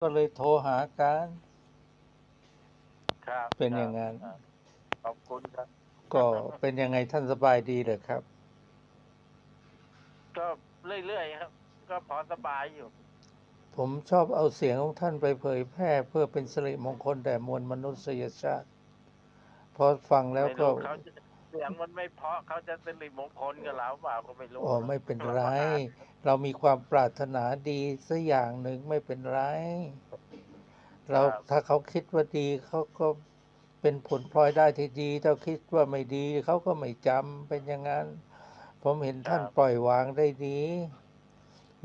ก็เลยโทรหากันครับเป็นอย่างนั้นครับขอบคุณครับ ก็เป็นยังไงท่านสบายดีเหรอครับ ก็เรื่อยๆครับ ก็พอสบายอยู่ ผมชอบเอาเสียงของท่านไปเผยแพร่เพื่อเป็นสิริมงคลแด่มวลมนุษยชาติพอฟังแล้วไม่ก็รู้ เขาจะเสียงมันไม่เพราะเขาจะสิริมงคลกับเราเปล่าก็ไม่รู้อ๋อไม่เป็นไร เรามีความปรารถนาดีสักอย่างหนึ่งไม่เป็นไร เราถ้าเขาคิดว่าดีเขาก็เป็นผลพลอยได้ที่ดีถ้าคิดว่าไม่ดีเขาก็ไม่จำเป็นอย่างนั้น ผมเห็นท่านปล่อยวางได้ดี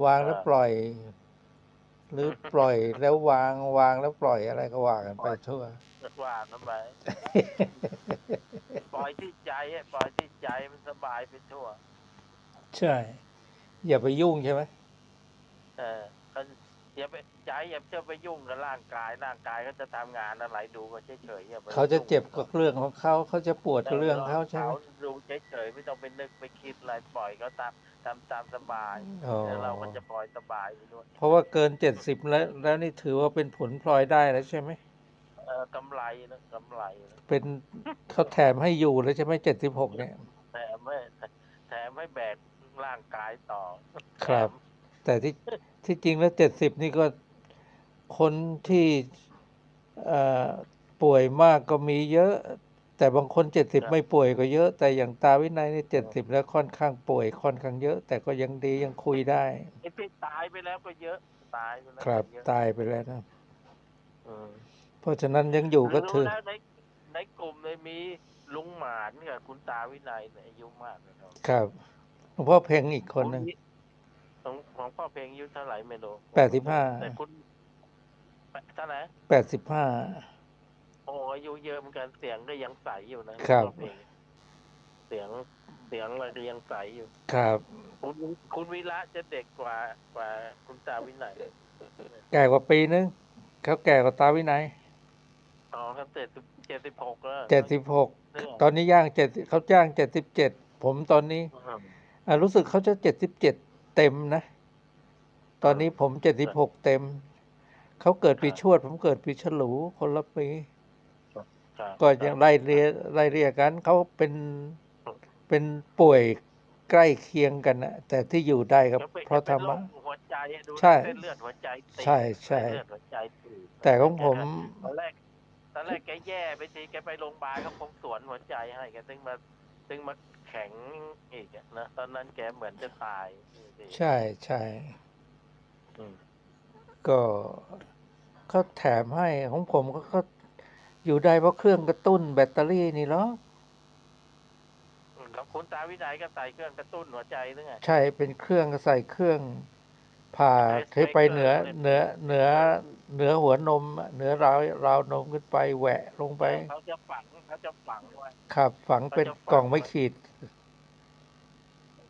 วางแล้วปล่อย หรือปล่อยแล้ววางวางแล้วปล่อยอะไรก็ว่ากันไปทั่วว่าทำไม ปล่อยที่ใจอะปล่อยที่ใจมันสบายไปทั่ว ใช่ อย่าไปยุ่งใช่ไหมเออก็อย่าไปใจอย่าเชื่อไปยุ่งกับร่างกายร่างกายก็จะทำงานอะไรดูก็เฉยๆอย่าไปเขาจะเจ็บก็ยุ่งเรื่องของเขาเขาจะปวดก็เรื่องเขาใช่ไหมดูเฉยๆไม่ต้องไปนึกไปคิดอะไรปล่อยเขาตามตามตามสบายอ๋อแล้วเราก็จะปล่อยสบายไปด้วยเพราะว่าเกินเจ็ดสิบแล้ว แล้วนี่ถือว่าเป็นผลพลอยได้แล้วใช่ไหมเออ กำไรนะกำไรนะเป็นเขาแถมให้อยู่แล้วใช่ไหมเจ็ดสิบหกเนี่ยแถมไม่แถมให้แบกร่างกายต่อ ครับแถมแต่ที่ที่จริงแล้วเจ็ดสิบนี่ก็คนที่เอ่อป่วยมากก็มีเยอะ แต่บางคนเจ็ดสิบไม่ป่วยก็เยอะ แต่อย่างตาวินัยนี่เจ็ดสิบแล้วค่อนข้างป่วยค่อนข้างเยอะ แต่ก็ยังดียังคุยได้ไอ้ที่ตายไปแล้วก็เยอะ ตายไปแล้วครับก็เยอะตายไปแล้วนะอืม เพราะฉะนั้นยังอยู่ก็ถือรู้แล้วในในกลุ่มเลยมีลุงหมานกับคุณตาวินัยเนี่ยอายุมากนะครับครับหลวงพ่อเพ่งอีกคนหนึ่งของของพ่อเพลงอายุเท่าไหร่ไม่รู้แปดสิบห้าแต่คุณเท่าไหร่แปดสิบห้าโอ้อายุเยอะเหมือนกันเสียงก็ยังใสอยู่นะครับพ่อเพลงเสียงเสียงอะไรก็ยังใสอยู่ ครับ คุณคุณวิระจะเด็กกว่ากว่าคุณตาวินัยแก่กว่าปีนึงเขาแก่กว่าตาวินัย อ๋อครับเจ็ดสิบเจ็ดสิบหกแล้วเจ็ดสิบหกเนี่ยตอนนี้ย่างเจ็ดเขาจ้างเจ็ดสิบเจ็ดผมตอนนี้อืมอ่ารู้สึกเขาจะเจ็ดสิบเจ็ดเต็มนะ ตอนนี้ผมเจ็ดสิบหกเต็ม เขาเกิดปีชวด ผมเกิดปีฉลูคนละปีครับก็ยังไล่เรียไล่เรียกันเขาเป็นเป็นป่วยใกล้เคียงกันนะแต่ที่อยู่ได้ครับแล้วป็นเพราะธรรมะเป็นโหัวใจอะดูใช่เส้นเลือดหัวใจตีบใช่ใช่เส้นเลือดหัวใจตีบแต่ของผมตอนแรก ตอนแรกแกแย่ไปทีแกไปโรงพยาบาลเขาคงสวนหัวใจให้แกถึงมาถึงมาแข็งอีกอะนะตอนนั้นแกเหมือนจะตายใช่ใช่อืมก็เขาแถมให้ของผมก็ก็อยู่ได้เพราะเครื่องกระตุ้นแบตเตอรี่นี่เหรอแล้วคุณตาวินัยก็ใส่เครื่องกระตุ้นหัวใจหรือไงใช่เป็นเครื่องใส่เครื่องผ่าใช้ที่ไปใช้เหนือเครื่องเหนือเหนือ เหนือหัวนมอะเหนือราวราวนมขึ้นไปแหวะลงไป เขาจะฝังเขาจะฝังไว้ครับ ฝังเป็นเขาจะฝังกล่องไม่ไว้ขีด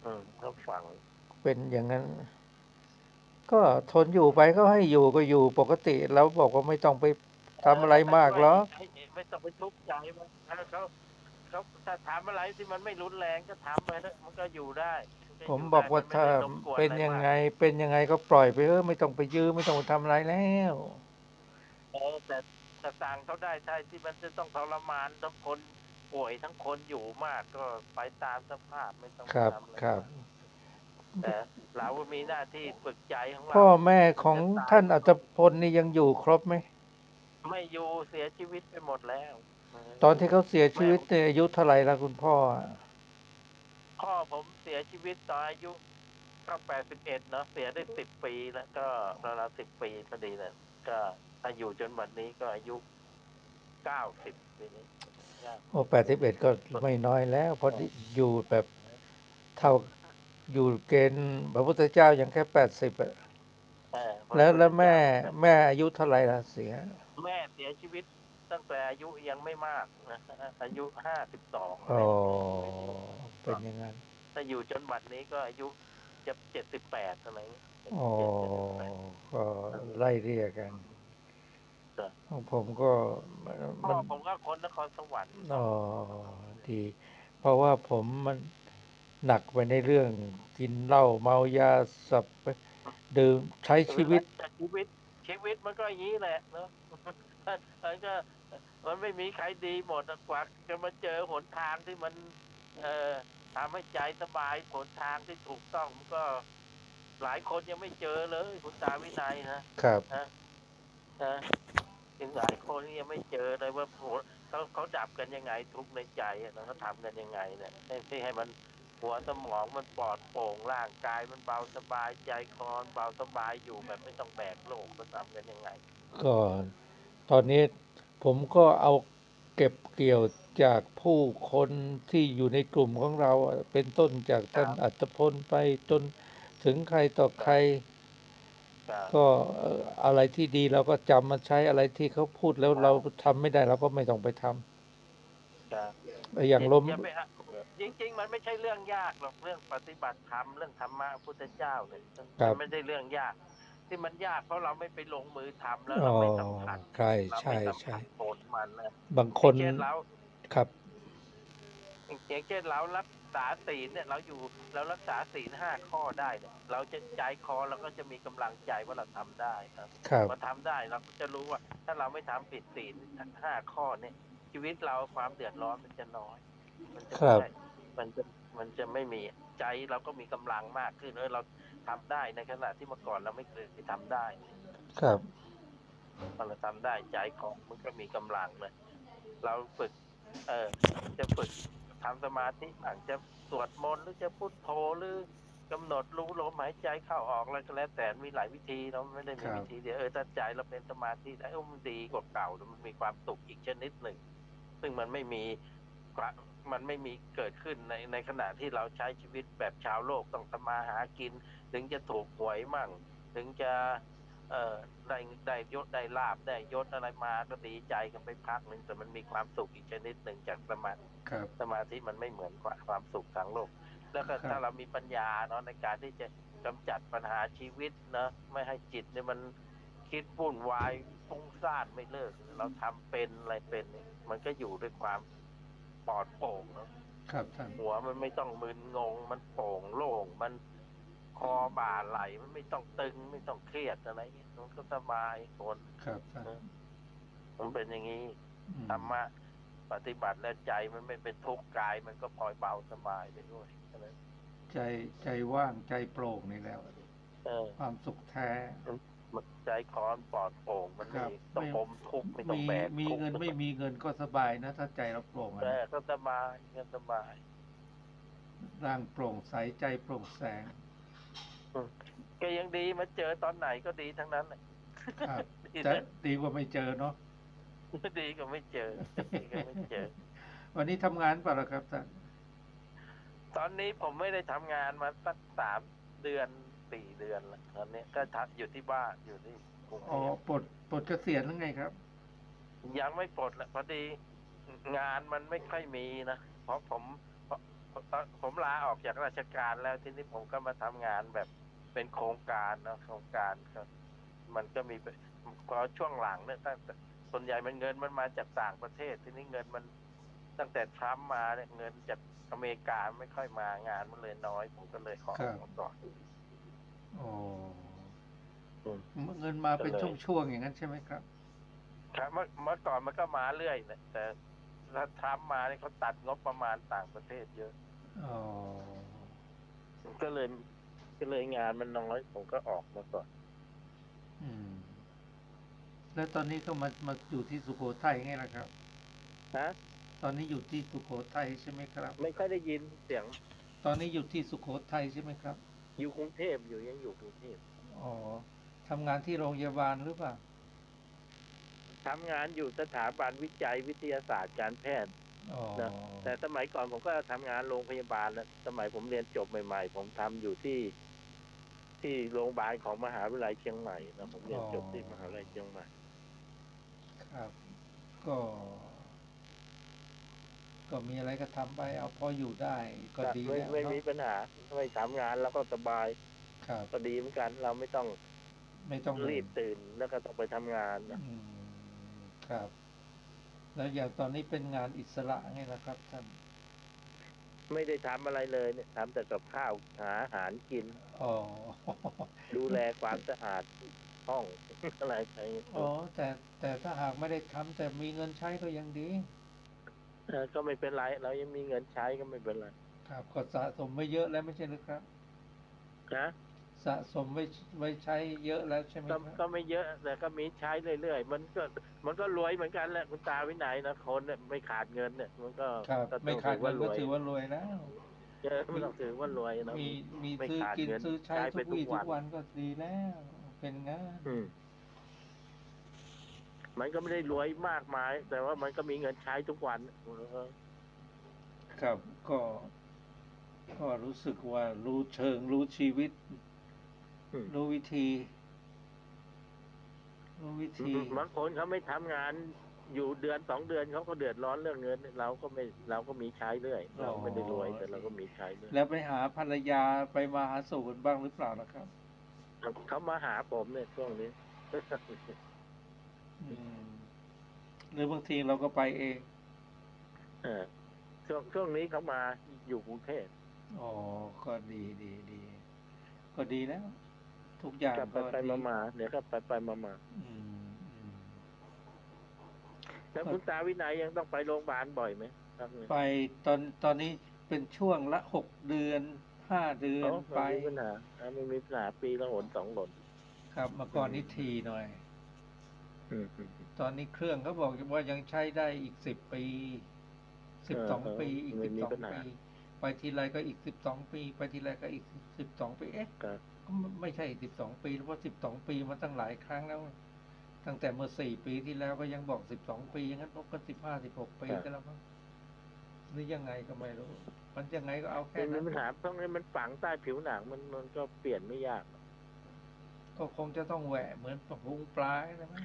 อืมเขาฝังเป็นอย่างนั้น ก็ทนอยู่ไปก็ให้อยู่ก็อยู่ปกติแล้วบอกว่าไม่ต้องไปทำอะไรมากหรอกไม่ไม่ต้องไปทุกข์ใจมันถ้าเขาเขาถ้าทำอะไรที่มันไม่รุนแรงก็ทำไปนะมันก็อยู่ได้นก็ ผมยู่บอกว่าได้ถ้ามัไม่ได้รบกวเป็นอะรยังมากไงเป็นยังไงก็ปล่อยไปเถอะไม่ต้องไปยื้อไม่ต้องไปทำอะไรแล้วเออแต่แต่ต่างเขาได้ใช่ที่มันจะต้องทรมานทั้งคนป่วยทั้งคนอยู่มากก็ไปตามสภาพไม่ต้องไปครับทำอะไรครับมากแต่เราก็มีหน้าที่ฝึกใจของเราพ่อแม่ของท่านอัตพลนี่ยังอยู่ครบไหมไม่อยู่เสียชีวิตไปหมดแล้ว ตอนที่เขาเสียชีวิตเนี่ยอายุเท่าไหร่ละคุณพ่ออะ พ่อผมเสียชีวิตตอนอายุก็แปดสิบเอ็ดเนาะเสียได้สิบปีแล้วก็ราวๆสิบปีพอดีเลยก็ถ้าอยู่จนวันนี้ก็อายุเก้าสิบปีนี้โอ้แปดสิบเอ็ดก็ไม่น้อยแล้วเพราะอยู่แบบเท่าอยู่เกณฑ์พระพุทธเจ้ายังแค่แปดสิบอะเออแล้วแล้วแม่แม่อายุเท่าไหร่ละเสีย แม่เสียชีวิตตั้งแต่อายุยังไม่มากนะอายุห้าสิบสองอ๋อ เป็นอย่างนั้น ถ้าอยู่จนบัดนี้ก็อายุจะเจ็ดสิบแปดอะไรเงี้ยอ๋อก็ไล่เรียกกันจ้ะของผมก็พ่มัอนผมก็คนนครสวรรค์อ๋อดี เพราะว่าผมมันหนักไปในเรื่องกินเหล้าเมายาสับดื่มใช้ชีวิตชีวิตชีวิตมันก็อย่างนี้แหละเนาะมันก็มันไม่มีใครดีหมดอะกว่าจะมาเจอหนทางที่มัน เอ่อ ทำให้ใจสบายหนทางที่ถูกต้องมันก็หลายคนยังไม่เจอเลยคุณตาวินัยนะครับนะนะถึงหลายคนยังไม่เจอเลยว่าโหเขาเขาดับกันยังไงทุกข์ในใจอะแล้วเขาทำกันยังไงเนี่ยให้ที่ให้มันหัวสมองมันปลอดโปร่งร่างกายมันเบาสบายใจคอเบาสบายอยู่แบบไม่ต้องแบกโลกมันทำกันยังไง ก็ตอนนี้ผมก็เอา เก็บเกี่ยวจากผู้คนที่อยู่ในกลุ่มของเราอะเป็นต้นจากท่านครับอัตพลไปจนถึงใครต่อใคร ครับก็เอ่ออะไรที่ดีเราก็จำมาใช้อะไรที่เขาพูดแล้วเราทำไม่ได้เราก็ไม่ต้องไปทำครับอย่างล้มอย่าไปอะจริง ๆ มันไม่ใช่เรื่องยากหรอกเรื่องปฏิบัติธรรมเรื่องธรรมะพุทธเจ้าเนี่ยครับ มันไม่ได้เรื่องยาก ที่มันยากเพราะเราไม่ไปลงมือทำแล้วอ๋เราอไม่สัมผัสใช่เราใช่ไม่สัมใช่ผัสผลมันนะบางคนอย่างเช่นเราครับอย่างเช่นเรารักษาศีลเนี่ยเราอยู่เรารักษาศีลห้าข้อได้เนี่ยเราจะใจคอเราก็จะมีกำลังใจว่าเราทำได้ครับครับพอทำได้เราก็จะรู้ว่า ถ้าเราไม่ทำผิดศีลห้าข้อเนี่ย ชีวิตเราความเดือดร้อนมันจะน้อย มันจะครับไม่ได้มันจะ มันจะไม่มีใจเราก็มีกำลังมากขึ้นเออเราทำได้ในขณะที่เมื่อก่อนเราไม่เคยทำได้ ครับพอเราทำได้ใจของมันก็มีกำลังเลย เราฝึก เออจะฝึกทำสมาธิอาจจะสวดมนต์หรือจะพุทโธหรือกำหนดรู้ลมหายใจเข้าออกอะไรก็แล้วแต่มีหลายวิธีเนาะไม่ได้มีครับวิธีเดียวเออถ้าใจเราเป็นสมาธิได้เออมันดีกว่าเก่ามันมีความสุขอีกชนิดหนึ่ง ซึ่งมันไม่มีความ มันไม่มีเกิดขึ้นในในขณะที่เราใช้ชีวิตแบบชาวโลกต้องทำมาหากิน ถึงจะถูกหวยมั่ง ถึงจะเอ่อได้ได้ยศได้ลาบได้ยศอะไรมาก็ดีใจกันไปพักหนึ่งแต่มันมีความสุขอีกชนิดหนึ่งจากสมาธิครับสมาธิมันไม่เหมือนความความสุขทางโลก แล้วก็ครับถ้าเรามีปัญญาเนาะในการที่จะกำจัดปัญหาชีวิตเนาะไม่ให้จิตเนี่ยมันคิดวุ่นวายฟุ้งซ่านไม่เลิก เราทำเป็นอะไรเป็นเนี่ยมันก็อยู่ด้วยความ ปลอดโปร่งเนาะครับท่านหัวมันไม่ต้องมึนงง มันโปร่งโล่งมันคอบ่าไหลมันไม่ต้องตึง ไม่ต้องเครียดอะไรเงี้ยมันก็สบายคนครับท่านมันเป็นอย่างนี้อืมธรรมะปฏิบัติแล้วใจมันไม่เป็นทุกข์กาย มันก็พลอยเบาสบายไปด้วยใช่ไหมใจใจว่างใจโปร่งนี่แล้วเออความสุขแท้ มันใจคอนปลอดโปร่งมันครัไม่บต้องไม่อมทุกข์ไม่ต้องมีแบกมีทุกข์เงินไม่มีเงินก็สบายนะถ้าใจเราโปร่งอะแต่นะก็สบายก็สบายร่างโปร่งใสใจโปร่งแสงก็ยังดีมาเจอตอนไหนก็ดีทั้งนั้นแหละครับดีแต่นะดีกว่าไม่เจอเนาะดีก็ไม่เจอดีก็ไม่เจอ วันนี้ทำงานเปล่าล่ะครับท่านตอนนี้ผมไม่ได้ทำงานมาสักสามเดือน สี่เดือนแล้วตอนนี้ก็ทักอยู่ที่บ้านอยู่ที่กรุงเทอ๋อพปลดปลดเกษียณหรือไงครับ ยังไม่ปลดแหละพอดีงานมันไม่ค่อยมีนะเพราะผมเพราะเพราะผมลาออกจากราชการแล้วทีนี้ผมก็มาทำงานแบบเป็นโครงการเนาะโครงการก็มันก็มีพอช่วงหลังเนี่ยตั้งแต่ส่วนใหญ่มันเงินมันมาจากต่างประเทศ ทีนี้เงินมันตั้งแต่ทรัมป์มาเนี่ยเงินจากอเมริกาไม่ค่อยมางานมันเลยน้อย ผมก็เลยขอครัอบอกมาก่อน อ๋ออืมเงินมาเป็นก็เลยช่วงๆอย่างนั้นใช่ไหมครับ ครับเมื่อเมื่อก่อนมันก็มาเรื่อยนะแต่ถ้าทรัมป์มาเนี่ยเขาตัดงบประมาณต่างประเทศเยอะอ๋อก็เลยก็เลยงานมันน้อยผมก็ออกมาก่อน อืม แล้วตอนนี้ก็มามาอยู่ที่สุโขทัยไงล่ะครับฮะตอนนี้อยู่ที่สุโขทัยใช่ไหมครับ ไม่ค่อยได้ยินเสียง ตอนนี้อยู่ที่สุโขทัยใช่ไหมครับ อยู่กรุงเทพอยู่ยังอยู่กรุงเทพอ๋อทำงานที่โรงพยาบาลหรือเปล่าทำงานอยู่สถาบันวิจัยวิทยาศาสตร์การแพทย์อ๋อนะแต่สมัยก่อนผมก็ทำงานโรงพยาบาลนะสมัยผมเรียนจบใหม่ ๆ ผมทำอยู่ที่ ที่โรงพยาบาลของมหาวิทยาลัยเชียงใหม่นะผมเรียนจบที่มหาวิทยาลัยเชียงใหม่ ครับ ก็ ก็มีอะไรก็ทำไปเอาพออยู่ได้ก็ดีไม่แล้วไม่มีเนาะปัญหาไม่ทำงานแล้วก็สบายครับก็ดีเหมือนกัน เราไม่ต้อง ไม่ต้องรีบตื่นแล้วก็ต้องไปทำงานนะอืมครับ แล้วอย่างตอนนี้เป็นงานอิสระไงล่ะครับท่านไม่ได้ทำอะไรเลยเนี่ยทำแต่กับข้าวหาอาหารกินอ๋อดูแลความสะอาดห้องอะไรไปอ๋อแต่แต่ถ้าหากไม่ได้ทำแต่มีเงินใช้ก็ยังดีเออ ก็ไม่เป็นไร เรายังมีเงินใช้ก็ไม่เป็นไร ครับ ก็สะสมไว้เยอะแล้วไม่ใช่หรือครับนะสะสมไว้ไว้ใช้เยอะแล้วใช่ไหมคก็รับก็ไม่เยอะ แต่ก็มีใช้เรื่อยๆมันก็มันก็รวยเหมือนกันแหละคุณตาวินัยนะคนเนี่ยไม่ขาดเงินเนี่ย มันก็ครับก็ต้องไม่ขาดเงินก็รวยถือว่ารวยแล้วเออไม่ต้องถือว่ารวยนะมีมีไม่ซื้อขาดกินเงินซื้อใช้ใช้ทุไปกทุกวี่ทุวันกวันก็ดีแล้ว เป็นงานอื มมันก็ไม่ได้รวยมากมาย แต่ว่ามันก็มีเงินใช้ทุกวันเออครับก็ก็รู้สึกว่ารู้เชิงรู้ชีวิตอืมรู้วิธี รู้วิธีบางคนเขาไม่ทำงานอยู่เดือนสองเดือนเขาก็เดือดร้อนเรื่องเงิน เราก็ไม่เราก็มีใช้เรื่อยเราไม่ได้รวยแต่เราก็มีใช้เรื่อยแล้วไปหาภรรยาไปมาหาสู่กันบ้างหรือเปล่านะครับเขามาหาผมเนี่ยช่วงนี้อืม หรือบางทีเราก็ไปเองเออช่วงช่วงนี้เขามาอยู่กรุงเทพอ๋อ ก็ดีดีดีก็ดีแล้วทุกอย่างกลับไปก็ไปดีมามาเดี๋ยวก็ไปไปมามาอืมอืมแล้วคุณตาวินัยยังต้องไปโรงพยาบาลบ่อยไหมครับเนี่ยไปตอนตอนนี้เป็นช่วงละหกเดือนห้าเดือนโอ้ไปไม่มีปัญหาอ่าไม่มีปัญหาปีละหนสองหนครับเมื่อก่อนนี้ทีหน่อยอืมอืม ตอนนี้เครื่องเขาบอกว่ายังใช้ได้อีกสิบปีสิบสองเออปี อีกไม่สิบมีสองปัญหาปีไปทีไรก็อีกสิบสองปี ไปทีไรก็อีกสิบสองปีเอ๊ะครับก็ไม่ใช่สิบสองปีเพราะสิบสองปีมาตั้งหลายครั้งแล้ว ตั้งแต่เมื่อสี่ปีที่แล้วก็ยังบอกสิบสองปีอย่างนั้นพวกก็สิบห้าสิบหกปีกันแล้วมั้งหรือยังไงก็ไม่รู้ มันยังไงก็เอาแค่ไม่มีนั้นปัญหาเพราะงั้นมันฝังใต้ผิวหนังมันมันก็เปลี่ยนไม่ยาก ก็คงจะต้องแหวะเหมือนพุงปลายนะมั้ง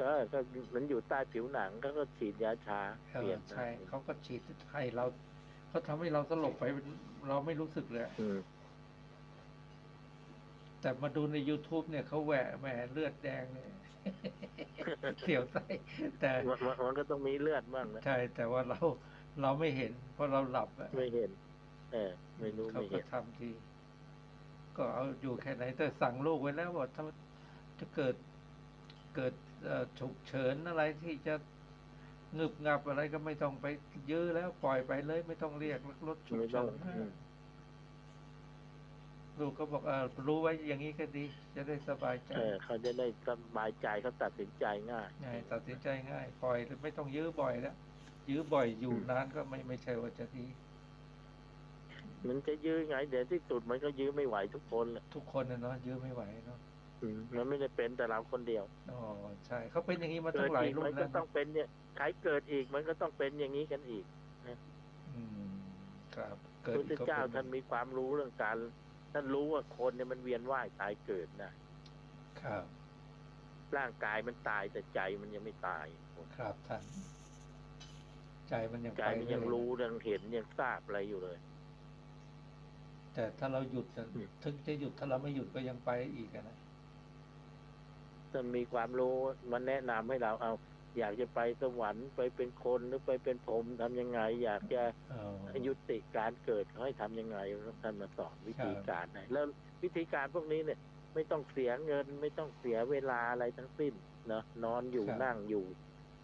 ก็ก็มันอยู่ใต้ผิวหนังก็ก็ฉีดยาชาเอเปลี่อยนใช่ได้เขาก็ฉีดให้เราเขาทำให้เราสลบไปเราไม่รู้สึกเลยอืมแต่มาดูใน youtube เนี่ยเขาแหวะแหมเลือดแดงเนี่ยเสียวไส้แต่มันมันมันก็ต้องมีเลือดบ้างนะใช่ แต่ว่าเราเราไม่เห็น เพราะเราหลับอะไม่เห็น เออไม่รู้เขาไม่ก็เห็นทำทีก็เอาอยู่แค่ไหนแต่สั่งลูกไว้แล้วว่าถ้าจะเกิดเกิดเอ่อ ฉุกเฉินอะไรที่จะงึบงับอะไรก็ไม่ต้องไปยื้อแล้วปล่อยไปเลย ไม่ต้องเรียกรถฉุกไม่ต้อเฉิงนอืมลูกก็บอกเออรู้ไว้อย่างนี้ก็ดี จะได้สบายใจเออเขาจะได้สบายใจเขาตัดสินใจง่ายง่ายตัดสินใจง่ายปล่อยไม่ต้องยื้อบ่อยแล้วยื้อบ่อยอยู่อืมนานก็ไม่ไม่ใช่ว่าจะดีมันจะยื้อไงเดี๋ยวที่สุดมันก็ยื้อไม่ไหวทุกคนแหละทุกคนนะเนาะยื้อไม่ไหวเนาะ อืมมันไม่ได้เป็นแต่เราคนเดียวอ๋อใช่เขาเป็นอย่างนี้มาเกิตั้ดงหลายอีกรุ่มันนก็แล้วต้องเป็นเนี่ยใครเกิดอีกมันก็ต้องเป็นอย่างนี้กันอีกอืมครับพเกิดระพุทอีธกก็เจ้าเป็นท่านมีความรู้เรื่องการท่านรู้ว่าคนเนี่ยมันเวียนว่ายตายเกิดนะครับร่างกายมันตายแต่ใจมันยังไม่ตายครับท่านใจมันยังใจไปมันยังเอยรู้ยังเห็นยังทราบอะไรอยู่เลย แต่ถ้าเราหยุดจะอืมถึงจะหยุดถ้าเราไม่หยุดก็ยังไปอีกอะนะ ท่านมีความรู้มันแนะนำให้เราเอา อยากจะไปสวรรค์ไปเป็นคนหรือไปเป็นพรหมทำยังไง อยากจะเออยุติการเกิดเขาให้ทำยังไงท่านมาสอนวิธีครับการให้แล้ววิธีการพวกนี้เนี่ย ไม่ต้องเสียเงิน ไม่ต้องเสียเวลาอะไรทั้งสิ้นเนาะนอนอยู่ครับนั่งอยู่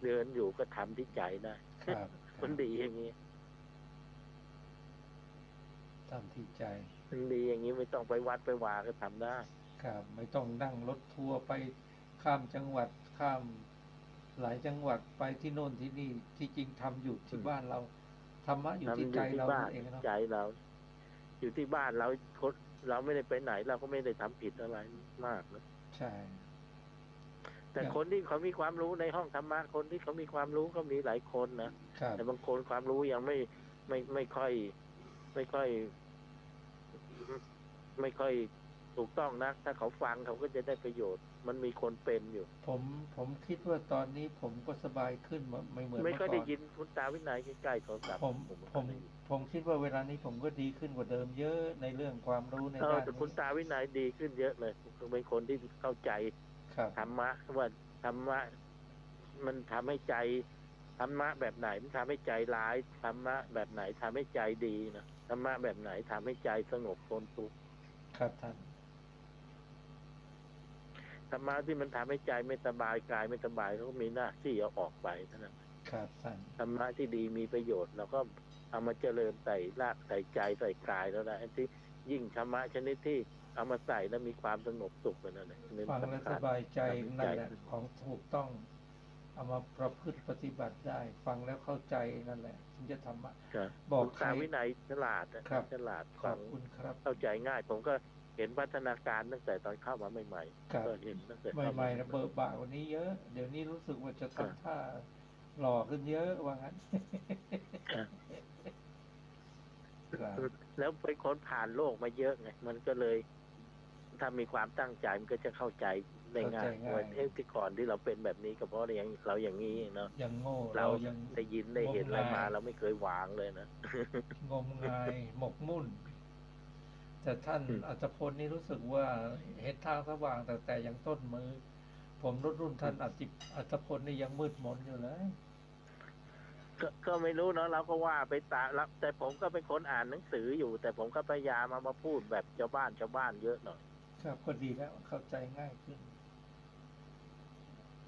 เดินอยู่ก็ทำที่ใจได้ครับมันดีอย่างนี้ทำที่ใจมันดีอย่างนี้ไม่ต้องไปวัดไปวาก็ทำได้ ครับ ไม่ต้องนั่งรถทัวร์ไป ข้ามจังหวัดข้ามหลายจังหวัดไปที่โน่นที่นี่ที่จริงทำอยู่ที่อืมบ้านเราธรรมะอยู่ทำที่อใจยู่ที่เราบ้านเองเนาะใจเรา อยู่ที่บ้านเราคนเราไม่ได้ไปไหน เราก็ไม่ได้ทำผิดอะไรมากนะใช่ แต่อย่างคนที่เขามีความรู้ในห้องธรรมะคนที่เขามีความรู้ก็มีหลายคนนะครับแต่บางคนความรู้ยังไม่ไม่ไม่ค่อย ไม่ค่อย ไม่ค่อยถูกต้องนัก ถ้าเขาฟังเขาก็จะได้ประโยชน์ มันมีคนเป็นอยู่ ผมผมคิดว่าตอนนี้ผมก็สบายขึ้นมาไม่เหมือนไม่เมื่อค่อยก่ได้อนยินคุณตาวินัยใกล้ๆโทรศัพท์ผมไผมค่อยได้ยินผมคิดว่าเวลานี้ผมก็ดีขึ้นกว่าเดิมเยอะในเรื่องความรู้ในเออด้านแต่คุณนี้ตาวินัยดีขึ้นเยอะเลยเป็นคนที่เข้าใจครับธรรมะว่าธรรมะมันทำให้ใจธรรมะแบบไหนมันทำให้ใจร้ายธรรมะแบบไหนทำให้ใจดีนะธรรมะแบบไหนทำให้ใจสงบทนทุกข์ครับท่าน ธรรมะที่มันทำให้ใจไม่สบายกายไม่สบายเขาก็มีหน้าที่เอาออกไปเท่านั้นครับท่านธรรมะที่ดีมีประโยชน์เราก็เอามาเจริญใส่รากใส่ใจใส่กายแล้วนะไอ้ที่ยิ่งธรรมะชนิดที่เอามาใส่แล้วมีความสงบสุขกันนั่นแหละนี่ฟังแล้วสำสคัญบายใจทำให้นั่นใจแหละของถูกต้องเอามาประพฤติปฏิบัติได้ ฟังแล้วเข้าใจนั่นแหละถึงจะทำอะครับบอกคุณใครตาวินัยฉลาดนะครับฉลาดขฟัองบคุณครับเข้าใจง่าย ผมก็ เห็นพัฒนาการตั้งแต่ตอนเข้ามาใหม่ครับๆก็เห็นตั้งแต่ใเข้าหมาม่ๆนะเบิกบานกว่านี้เยอะ เดี๋ยวนี้รู้สึกว่าจะครับทำท่าหล่อขึ้นเยอะว่างั้นครับครับแล้วเป็นคนผ่านโลกมาเยอะไงมันก็เลยถ้ามีความตั้งใจมันก็จะเข้าใจได้ง่ายเข้าใจง่ายว่าเอ๊ะที่ก่อนที่เราเป็นแบบนี้ก็เพราะเราอย่างเราอย่างนี้เนาะยังโง่เราเรายังได้ยินได้เห็นอะไรงมงายมา เราไม่เคยวางเลยนะงมงายหมกมุ่น แต่ท่านอืมอัตพลนี่รู้สึกว่าเห็นทางสว่างแต่แต่ยังต้นมือ ผมรุ่นรุ่นท่านอัติอัตพลนี่ยังมืดมนอยู่เลยก็ก็ไม่รู้เนาะเราก็ว่าไปตามแล้วแต่ผมก็เป็นคนอ่านหนังสืออยู่ แต่ผมก็พยายามมามาพูดแบบชาวบ้านชาวบ้านเยอะหน่อยครับก็ดีแล้วเข้าใจง่ายขึ้น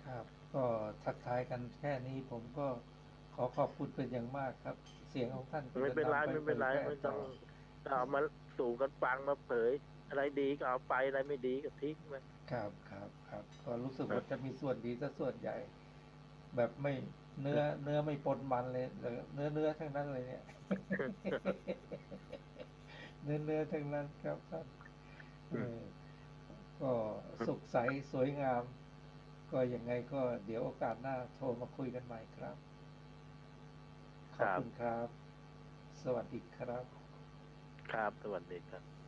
ครับ ก็ทักทายกันแค่นี้ผมก็ขอขอบคุณเป็นอย่างมากครับ เสียงของท่านไม่เป็นไรจะำไม่เป็นไรผยแพไม่ต้องต่เอามา สู่กันฟังมาเผย อะไรดีก็เอาไปอะไรไม่ดีก็ทิ้งไปครับครับครับก็รู้สึกครับว่าจะมีส่วนดีซะส่วนใหญ่ แบบไม่เนื้อเนื้อไม่ปนมันเลยเหลือเนื้อเนื้อทั้งนั้นเลยเนี่ย เนื้อเนื้อทั้งนั้นครับท่านเออก็สุขใสสวยงาม ก็ยังไงก็เดี๋ยวโอกาสหน้าโทรมาคุยกันใหม่ครับ ขอบคุณครับ สวัสดีครับ ครับ สวัสดีครับ